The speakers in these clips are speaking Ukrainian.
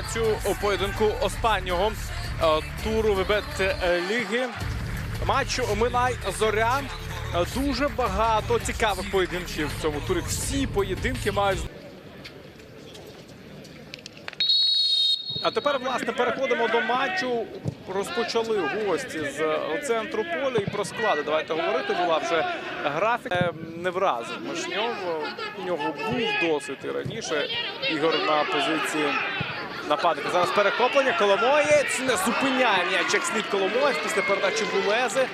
трансляцію поєдинку останнього е, туру ВБТ ліги. Матчу Минай Зоря. Е, Дуже багато цікавих поєдинків в цьому турі. Всі поєдинки мають. А тепер, власне, переходимо до матчу. Розпочали гості з центру поля і про склади. Давайте говорити. Була вже графік. Е, Не вразив Мишньов. У нього був досвід і раніше. Ігор на позиції нападника. Зараз перехоплення. Коломоєць не зупиняє м'яч як слід Коломоєць після передачі Булези.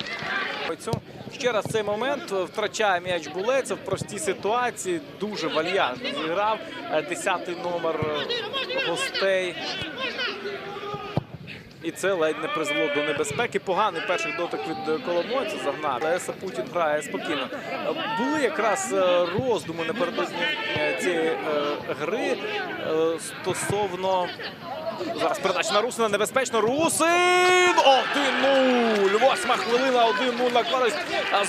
Ще раз цей момент втрачає м'яч Булець в простій ситуації. Дуже вальяжно зіграв. Е, Десятий номер гостей. І це ледь не призвело до небезпеки. Поганий перший дотик від е, Коломойця загнав. Леса Путін грає спокійно. Е, Були якраз е, роздуми напередодні цієї гри стосовно. Зараз передача на Русина небезпечно. Русин! 1-0! Восьма хвилина, 1-0 на користь.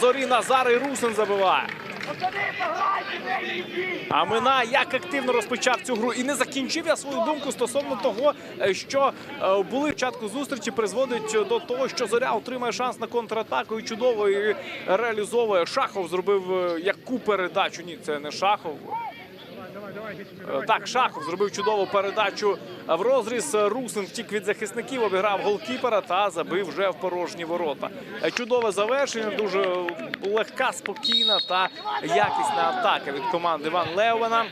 Зорі Назар і Русин забиває. А Мина як активно розпочав цю гру і не закінчив я свою думку стосовно того, е, що е, були початку зустрічі, призводить до того, що зоря отримає шанс на контратаку і чудово реалізовує. Шахов зробив е, яку передачу. Ні, це не Шахов. Е, Так, Шахов зробив чудову передачу в розріз. Русин втік від захисників, обіграв голкіпера та забив вже в порожні ворота. Е, Чудове завершення, дуже легка, спокійна та якісна атака від команди Іван Левена.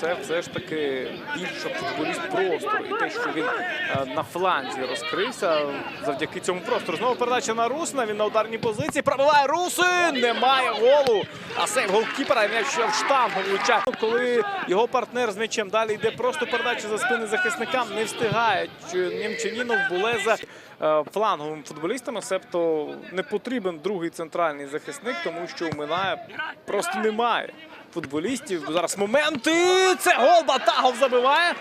Це все ж таки більше футболіст простору. І те, що він е, на фланзі розкрився завдяки цьому простору. Знову передача на Русина. Він на ударній позиції. Пробиває Русин! Немає голу. А сейв голкіпера м'яч ще в штангу влучає. Коли його партнер з м'ячем далі йде просто передача за спини захисникам, не встигає. Німчанінов Булеза е, фланговими футболістами, себто не потрібен другий центральний захисник, тому що у Минає просто немає футболістів. Зараз моменти. Це гол Батагов забиває.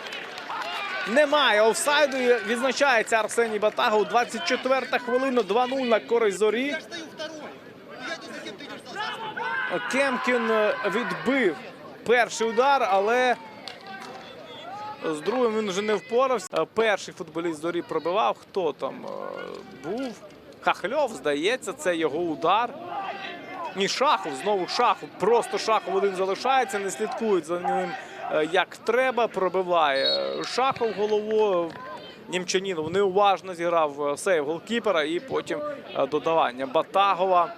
Немає офсайду. Відзначається Арсеній Батагов. 24-та хвилина, 2-0 на користь зорі. Кемкін е, відбив перший удар, але з другим він вже не впорався. Е, Перший футболіст зорі пробивав. Хто там е, був? Хахльов, здається, це його удар. Ні, Шахов, знову Шахов. Просто Шахов один залишається, не слідкують за ним е, як треба. Пробиває Шахов головою. Німчанінов неуважно зіграв е, сейв голкіпера і потім е, додавання Батагова.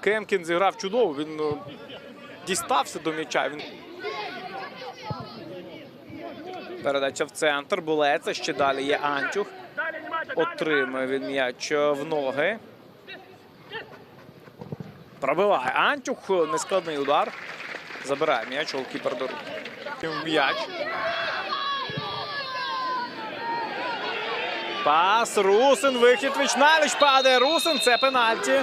Кемкін зіграв чудово. Він дістався до м'яча. Він передача в центр. Булеца. Ще далі є Антюх. Отримує він м'яч в ноги. Пробиває Антюх. Нескладний удар. Забирає м'яч, голкіпер до рук. М'яч. Пас. Русин. Вихід Вічнавіч падає. Русин. Це пенальті.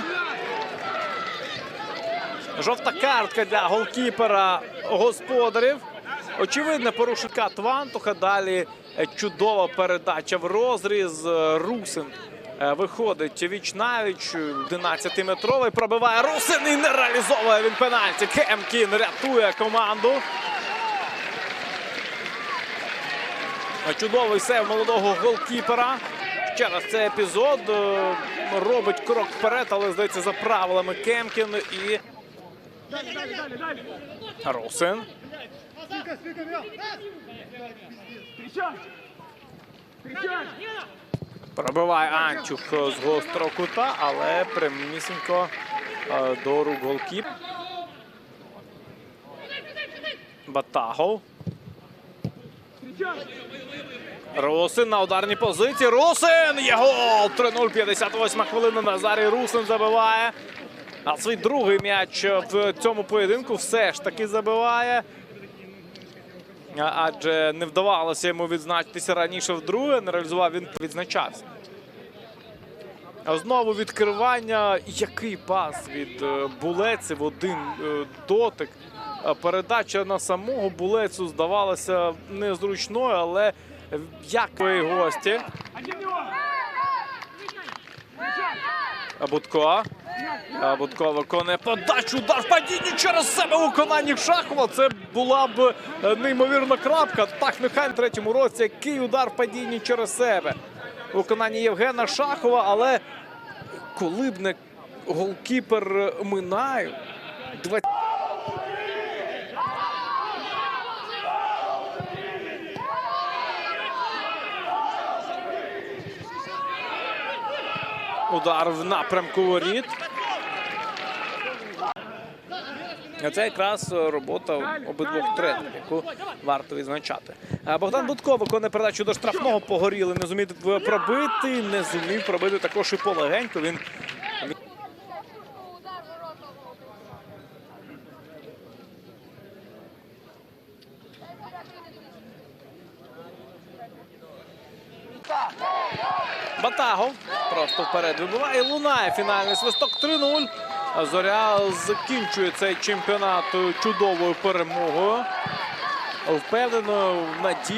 Жовта картка для голкіпера господарів. Очевидно, порушика Твантуха. Далі е, чудова передача в розріз. Е, Русин виходить віч навіч. 11-метровий пробиває Русин і не реалізовує він пенальті. Кемкін рятує команду. Е, Чудовий сейв молодого голкіпера. Ще раз цей епізод е, робить крок вперед, але здається за правилами Кемкін і Русин. Пробиває Анчух з гострого кута, але прямісінько е, до рук голкіп. Батагов. Русин на ударній позиції. Русин! Є гол! 3-0, 58 хвилина. Назарій Русин забиває. А свій другий м'яч в цьому поєдинку все ж таки забиває. Адже не вдавалося йому відзначитися раніше вдруге, не реалізував він відзначався. Знову відкривання. Який пас від е, Булеці в один е, дотик. Передача на самого Булецю здавалася незручною, але як ви гості. Будко. А Будко виконує подачу, удар в падінні через себе у виконанні Шахова. Це була б е, неймовірна крапка. Так, нехай в третьому році який удар в падінні через себе. У виконанні Євгена Шахова, але коли б не голкіпер е, Минаю, 20... Удар в напрямку воріт. А Це якраз робота обидвох тренерів, яку варто відзначати. Богдан Будко виконує передачу до штрафного погоріли. Не зумів пробити, не зумів пробити також і полегенько. Він Батагов просто вперед вибиває. Лунає фінальний свисток 3-0. Зоря закінчує цей чемпіонат чудовою перемогою. Впевнено, надійно.